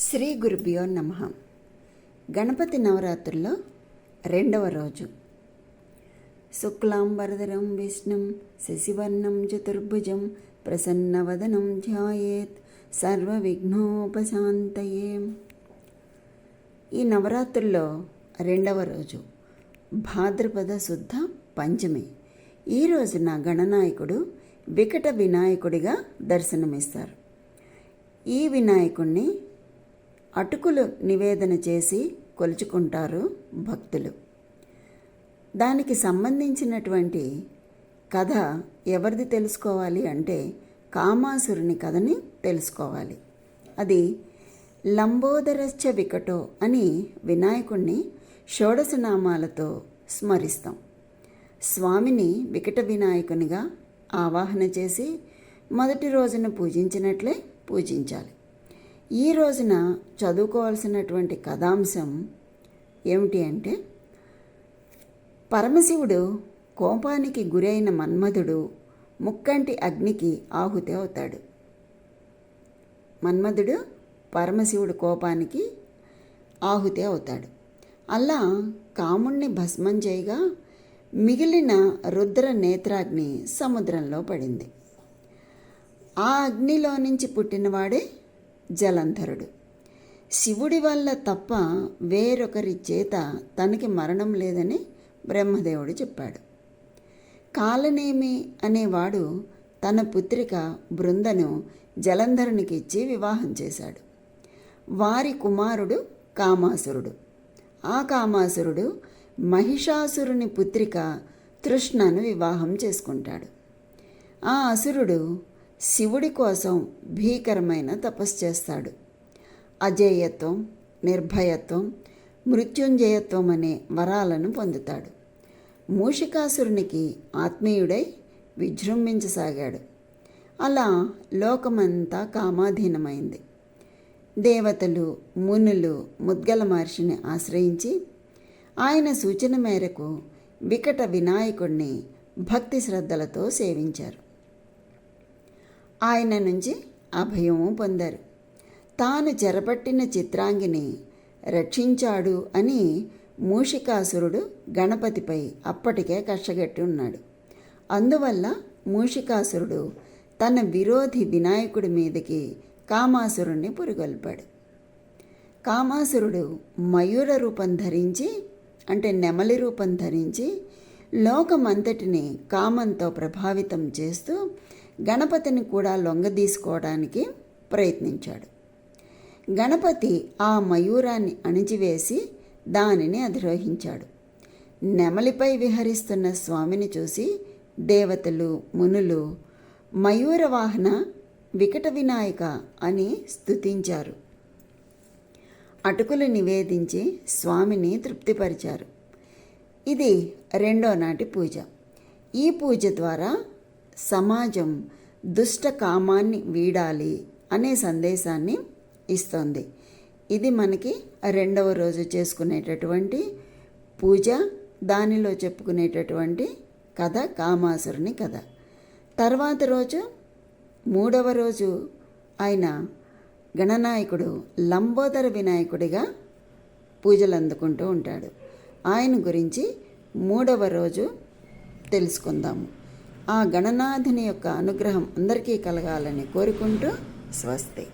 శ్రీ గురుభ్యో నమ. గణపతి నవరాత్రుల్లో రెండవ రోజు. శుక్లాంబరధరం విష్ణుం శశివర్ణం చతుర్భుజం ప్రసన్నవదనం ధ్యాయేత్ సర్వవిఘ్నోపశాంతయే. ఈ నవరాత్రుల్లో రెండవ రోజు భాద్రపద శుద్ధ పంచమి. ఈ రోజున గణనాయకుడు వికట వినాయకుడిగా దర్శనమిస్తారు. ఈ వినాయకుణ్ణి అటుకులు నివేదన చేసి కొలుచుకుంటారు భక్తులు. దానికి సంబంధించినటువంటి కథ ఎవరిది తెలుసుకోవాలి అంటే కామాసురుని కథని తెలుసుకోవాలి. అది లంబోదరశ్చ వికటో అని వినాయకుణ్ణి షోడశనామాలతో స్మరిస్తాం. స్వామిని వికట వినాయకునిగా ఆవాహన చేసి మొదటి రోజున పూజించినట్లే పూజించాలి. ఈ రోజున చదువుకోవాల్సినటువంటి కథాంశం ఏమిటి అంటే పరమశివుడు కోపానికి గురైన మన్మధుడు ముక్కంటి అగ్నికి ఆహుతి అవుతాడు. మన్మధుడు పరమశివుడు కోపానికి ఆహుతి అవుతాడు. అలా కాముణ్ణి భస్మం చేయగా మిగిలిన రుద్ర నేత్రాగ్ని సముద్రంలో పడింది. ఆ అగ్నిలో నుంచి పుట్టినవాడే జలంధరుడు. శివుడి వల్ల తప్ప వేరొకరి చేత తనకి మరణం లేదని బ్రహ్మదేవుడు చెప్పాడు. కాలనేమి అనేవాడు తన పుత్రిక బృందను జలంధరునికి ఇచ్చి వివాహం చేశాడు. వారి కుమారుడు కామాసురుడు. ఆ కామాసురుడు మహిషాసురుని పుత్రిక తృష్ణను వివాహం చేసుకుంటాడు. ఆ అసురుడు శివుడి కోసం భీకరమైన తపస్సు చేస్తాడు. అజేయత్వం నిర్భయత్వం మృత్యుంజయత్వం అనే వరాలను పొందుతాడు. మూషికాసురునికి ఆత్మీయుడై విజృంభించసాగాడు. అలా లోకమంతా కామాధీనమైంది. దేవతలు మునులు ముద్గల మహర్షిని ఆశ్రయించి ఆయన సూచన మేరకు వికట వినాయకుడిని భక్తి శ్రద్ధలతో సేవించారు. ఆయన నుంచి అభయము పొందారు. తాను చెరపట్టిన చిత్రాంగిని రక్షించాడు అని మూషికాసురుడు గణపతిపై అప్పటికే కష్టగట్టి ఉన్నాడు. అందువల్ల మూషికాసురుడు తన విరోధి వినాయకుడి మీదకి కామాసురుణ్ణి పురిగొల్పాడు. కామాసురుడు మయూర రూపం ధరించి అంటే నెమలి రూపం ధరించి లోకమంతటిని కామంతో ప్రభావితం చేస్తూ గణపతిని కూడా లొంగదీసుకోవడానికి ప్రయత్నించాడు. గణపతి ఆ మయూరాన్ని అణిచివేసి దానిని అధిరోహించాడు. నెమలిపై విహరిస్తున్న స్వామిని చూసి దేవతలు మునులు మయూర వాహన వికట వినాయక అని స్తుతించారు. అటుకులు నివేదించి స్వామిని తృప్తిపరిచారు. ఇది రెండో నాటి పూజ. ఈ పూజ ద్వారా సమాజం దుష్ట కామాన్ని వీడాలి అనే సందేశాన్ని ఇస్తుంది. ఇది మనకి రెండవ రోజు చేసుకునేటటువంటి పూజ దానిలో చెప్పుకునేటటువంటి కథ కామాసురుని కథ. తర్వాత రోజు మూడవ రోజు ఆయన గణనాయకుడు లంబోదర వినాయకుడిగా పూజలు అందుకుంటూ ఉంటాడు. ఆయన గురించి మూడవ రోజు తెలుసుకుందాము. ఆ గణనాథుని యొక్క అనుగ్రహం అందరికీ కలగాలని కోరుకుంటూ స్వస్తి.